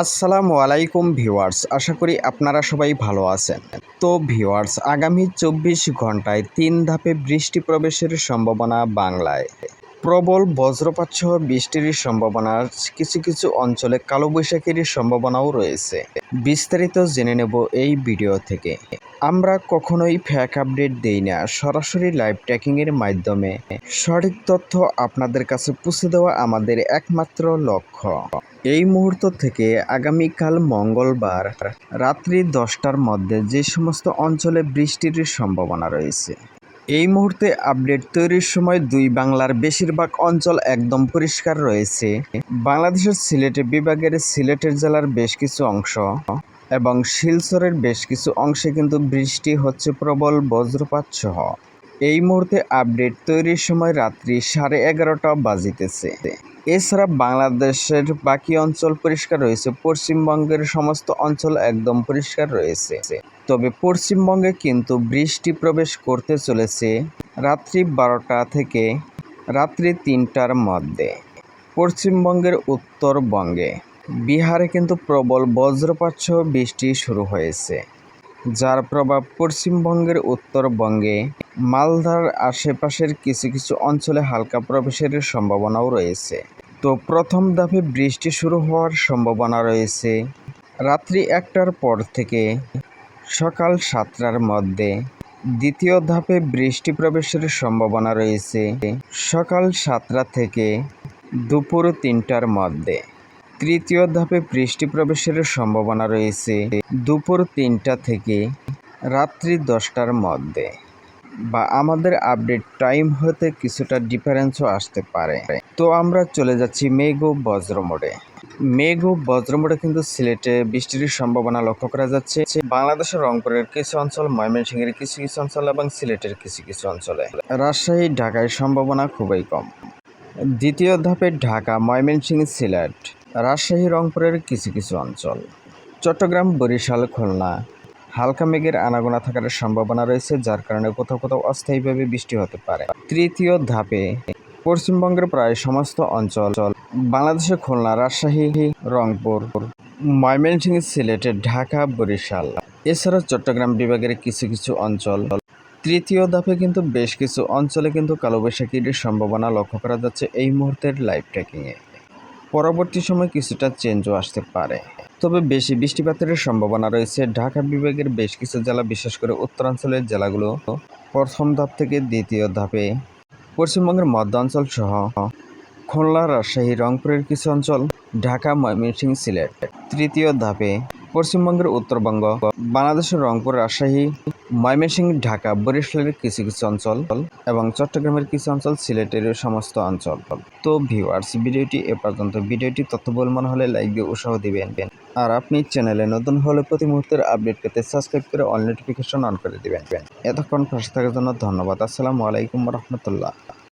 আসসালামু আলাইকুম ভিওয়ার্স আশা করি আপনারা সবাই ভালো আছেন। তো ভিওয়ার্স আগামী চব্বিশ ঘন্টায় তিন ধাপে বৃষ্টি প্রবেশের সম্ভাবনা বাংলায়। প্রবল বজ্রপাত সহ বৃষ্টির সম্ভাবনা কিছু কিছু অঞ্চলে কালোবৈশাখীর সম্ভাবনাও রয়েছে। বিস্তারিত জেনে নেব এই ভিডিও থেকে। আমরা কখনোই ফ্যাক আপডেট দেই না, সরাসরি লাইভ ট্র্যাকিংয়ের মাধ্যমে। সঠিক তথ্য আপনাদের কাছে পৌঁছে দেওয়া আমাদের একমাত্র লক্ষ্য। এই মুহূর্ত থেকে আগামীকাল মঙ্গলবার রাত্রি দশটার মধ্যে যে সমস্ত অঞ্চলে বৃষ্টির সম্ভাবনা রয়েছে এই মুহূর্তে আপডেট তৈরির সময় দুই বাংলার বেশিরভাগ অঞ্চল একদম পরিষ্কার রয়েছে। বাংলাদেশের সিলেটে বিভাগের সিলেটের জেলার বেশ কিছু অংশ এবং শিলচরের বেশ কিছু অংশে কিন্তু বৃষ্টি হচ্ছে প্রবল বজ্রপাত সহ। এই মুহূর্তে আপডেট তৈরির সময় রাত্রি সাড়ে এগারোটা বাজিতেছে। এছাড়া বাংলাদেশের বাকি অঞ্চল পরিষ্কার রয়েছে। পশ্চিমবঙ্গের সমস্ত অঞ্চল একদম পরিষ্কার রয়েছে। তবে পশ্চিমবঙ্গে কিন্তু বৃষ্টি প্রবেশ করতে চলেছে রাত্রি বারোটা থেকে রাত্রি তিনটার মধ্যে। পশ্চিমবঙ্গের উত্তরবঙ্গে বিহারে কিন্তু প্রবল বজ্রপাত সহ বৃষ্টি শুরু হয়েছে। যার প্রভাব পশ্চিমবঙ্গের উত্তরবঙ্গে। মালদার আশেপাশের কিছু কিছু অঞ্চলে হালকা প্রবেশের সম্ভাবনাও রয়েছে। তো প্রথম ধাপে বৃষ্টি শুরু হওয়ার সম্ভাবনা রয়েছে। রাত্রি একটার পর থেকে সকাল সাতটার মধ্যে দ্বিতীয় ধাপে বৃষ্টি প্রবেশের সম্ভাবনা রয়েছে। সকাল সাতটা থেকে দুপুর তিনটার মধ্যে। তৃতীয় ধাপে বৃষ্টি প্রবেশের সম্ভাবনা রয়েছে। দুপুর তিনটা থেকে রাত্রি দশটার মধ্যে বা আমাদের আপডেট টাইম হতে কিছুটা ডিফারেন্সও আসতে পারে। তো আমরা চলে যাচ্ছি মেঘ ও বজ্র মোড়ে। মেঘ ও বজ্র মোড়ে কিন্তু সিলেটে বৃষ্টির সম্ভাবনা লক্ষ্য করা যাচ্ছে। বাংলাদেশের রংপুরের কিছু অঞ্চল, ময়মনসিংহের কিছু কিছু অঞ্চল এবং সিলেটের কিছু কিছু অঞ্চলে। রাজশাহী, ঢাকায় সম্ভাবনা খুবই কম। দ্বিতীয় ধাপে ঢাকা, ময়মনসিংহ, সিলেট। রাজশাহী, রংপুরের কিছু কিছু অঞ্চল। চট্টগ্রাম, বরিশাল, খুলনা। হালকা মেঘের আনাগোনা থাকার সম্ভাবনা রয়েছে, যার কারণে কোথাও কোথাও অস্থায়ীভাবে বৃষ্টি হতে পারে। তৃতীয় ধাপে, পশ্চিমবঙ্গের প্রায় সমস্ত অঞ্চল, বাংলাদেশের খুলনা, রাজশাহী, রংপুর, ময়মনসিংহ, সিলেট, ঢাকা, বরিশাল। এছাড়া চট্টগ্রাম বিভাগের কিছু কিছু অঞ্চল। তৃতীয় ধাপে কিন্তু বেশ কিছু অঞ্চলে কিন্তু কালোবৈশাখীর সম্ভাবনা লক্ষ্য করা যাচ্ছে এই মুহূর্তের লাইভ ট্র্যাকিংয়ে পরবর্তী সময় কিছুটা চেঞ্জও আসতে পারে। তবে বেশি বৃষ্টিপাতের সম্ভাবনা রয়েছে। ঢাকা বিভাগের বেশ কিছু জেলা, বিশেষ করে উত্তরাঞ্চলের জেলাগুলো, প্রথম ধাপ থেকে দ্বিতীয় ধাপে। পশ্চিমবঙ্গের মধ্যাঞ্চল সহ খুলনা, রাজশাহী, রংপুরের কিছু অঞ্চল, ঢাকা, ময়মনসিংহ, সিলেট। তৃতীয় ধাপে পশ্চিমবঙ্গের উত্তরবঙ্গ বাংলাদেশের রংপুর, রাজশাহী ময়মনসিংহ, ঢাকা, বরিশালের কিছু কিছু অঞ্চল এবং চট্টগ্রামের কিছু অঞ্চল, সিলেটের সমস্ত অঞ্চল। তো ভিউয়ার্স ভিডিওটি এ পর্যন্ত। ভিডিওটি তথ্যবল মনে হলে লাইক দিয়ে উৎসাহ দিবেন। আর আপনি চ্যানেলে নতুন হলে প্রতি মুহূর্তের আপডেট পেতে সাবস্ক্রাইব করে অল নোটিফিকেশন অন করে দিবেন। এতক্ষণ পাশে থাকার জন্য ধন্যবাদ। আসসালামু আলাইকুম রহমতুল্লাহ।